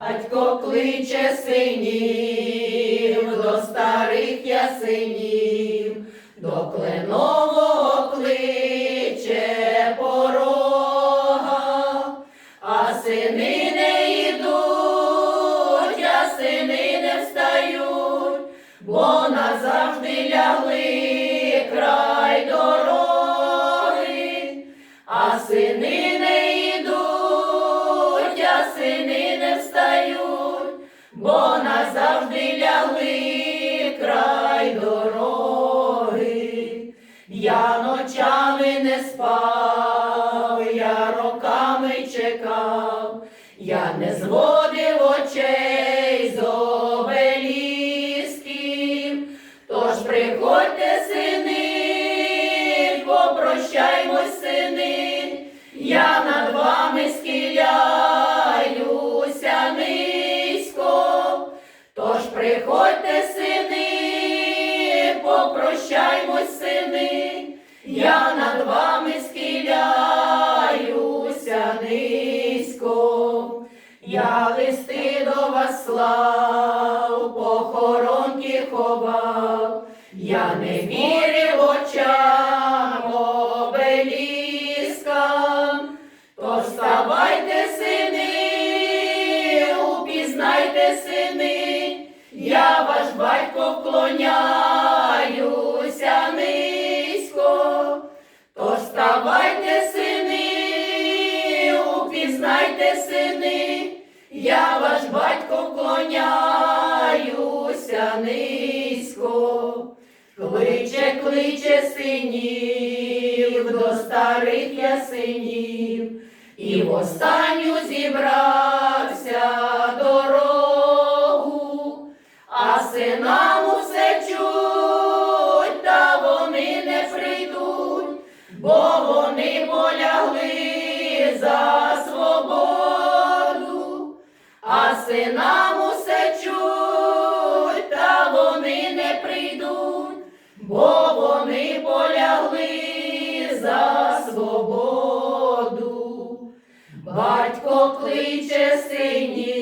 Батько кличе синів до старих ясинів, до кленового кличе порога, а сини не йдуть, а сини не встають, бо назавжди лягли край дороги, а сини не йдуть, а сини не встають, назавжди лягли край дороги. Я ночами не спав, я роками чекав, я не зводив очей з обелісків, тож приходьте, сини, попрощаймось, приходьте, сини, попрощаймось, сини, я над вами схиляюся низько. Я листи до вас слав, похоронки ховав, я не вірив очам обеліскам, то вставайте, сини, упізнайте, сини, я ваш батько вклоняюся низько, то вставайте, сини, упізнайте, сини, я ваш батько вклоняюся низько. Кличе, кличе синів до старих ясинів, і в останню зібрався а синам усе чуть, та вони не прийдуть, бо вони полягли за свободу. Батько кличе синів